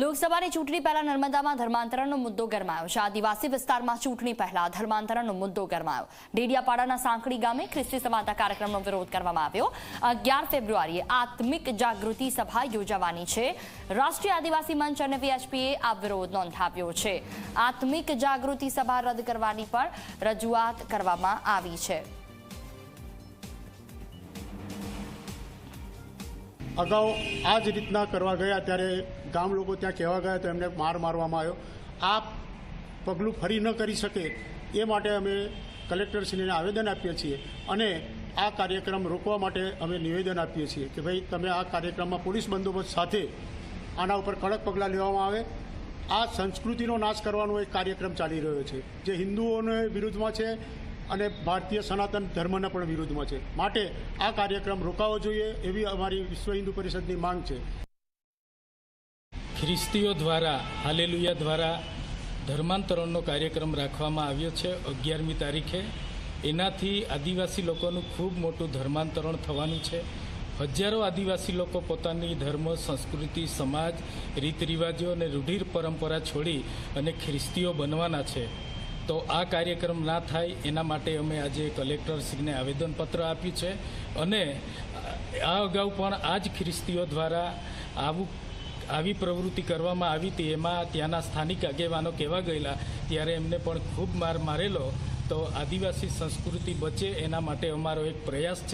લોકસભાની ચૂંટણી પહેલા નર્મદામાં ધર્માંતરણનો મુદ્દો ગરમાયો છે. આદિવાસી વિસ્તારમાં ચૂંટણી પહેલા ધર્માંતરણનો મુદ્દો ગરમાયો. ડેડિયાપાડાના સાંકડી ગામે ખ્રિસ્તી સમાનતા કાર્યક્રમનો વિરોધ કરવામાં આવ્યો. અગિયાર ફેબ્રુઆરીએ આત્મિક જાગૃતિ સભા યોજાવાની છે. રાષ્ટ્રીય આદિવાસી મંચ અને વીએચપીએ આ વિરોધ નોંધાવ્યો છે. આત્મિક જાગૃતિ સભા રદ કરવાની પણ રજૂઆત કરવામાં આવી છે. અગાઉ આ જ રીતના કરવા ગયા ત્યારે ગામ લોકો ત્યાં કહેવા ગયા તો એમને માર મારવામાં આવ્યો. આ પગલું ફરી ન કરી શકે એ માટે અમે કલેક્ટરશ્રીને આવેદન આપીએ છીએ અને આ કાર્યક્રમ રોકવા માટે અમે નિવેદન આપીએ છીએ કે ભાઈ, તમે આ કાર્યક્રમમાં પોલીસ બંદોબસ્ત સાથે આના ઉપર કડક પગલાં લેવામાં આવે. આ સંસ્કૃતિનો નાશ કરવાનો એક કાર્યક્રમ ચાલી રહ્યો છે, જે હિન્દુઓને વિરુદ્ધમાં છે અને ભારતીય સનાતન ધર્મના પણ વિરુદ્ધમાં છે. માટે આ કાર્યક્રમ રોકાવો જોઈએ એવી અમારી વિશ્વ હિન્દુ પરિષદની માંગ છે. ખ્રિસ્તીઓ દ્વારા, હાલેલુયા દ્વારા ધર્માંતરણનો કાર્યક્રમ રાખવામાં આવ્યો છે અગિયારમી તારીખે. એનાથી આદિવાસી લોકોનું ખૂબ મોટું ધર્માંતરણ થવાનું છે. હજારો આદિવાસી લોકો પોતાની ધર્મ, સંસ્કૃતિ, સમાજ રીત રિવાજો અને રૂઢિર પરંપરા છોડી અને ખ્રિસ્તીઓ બનવાના છે. તો આ કાર્યક્રમ ના થાય એના માટે અમે આજે કલેક્ટરશ્રીને આવેદનપત્ર આપ્યું છે. અને આ અગાઉ પણ આ જ ખ્રિસ્તીઓ દ્વારા આવું આવી પ્રવૃત્તિ કરવામાં આવી હતી, એમાં ત્યાંના સ્થાનિક આગેવાનો કહેવા ગયેલા, ત્યારે એમને પણ ખૂબ માર મારેલો. તો આદિવાસી સંસ્કૃતિ બચે, એના માટે અમારો એક પ્રયાસ છે.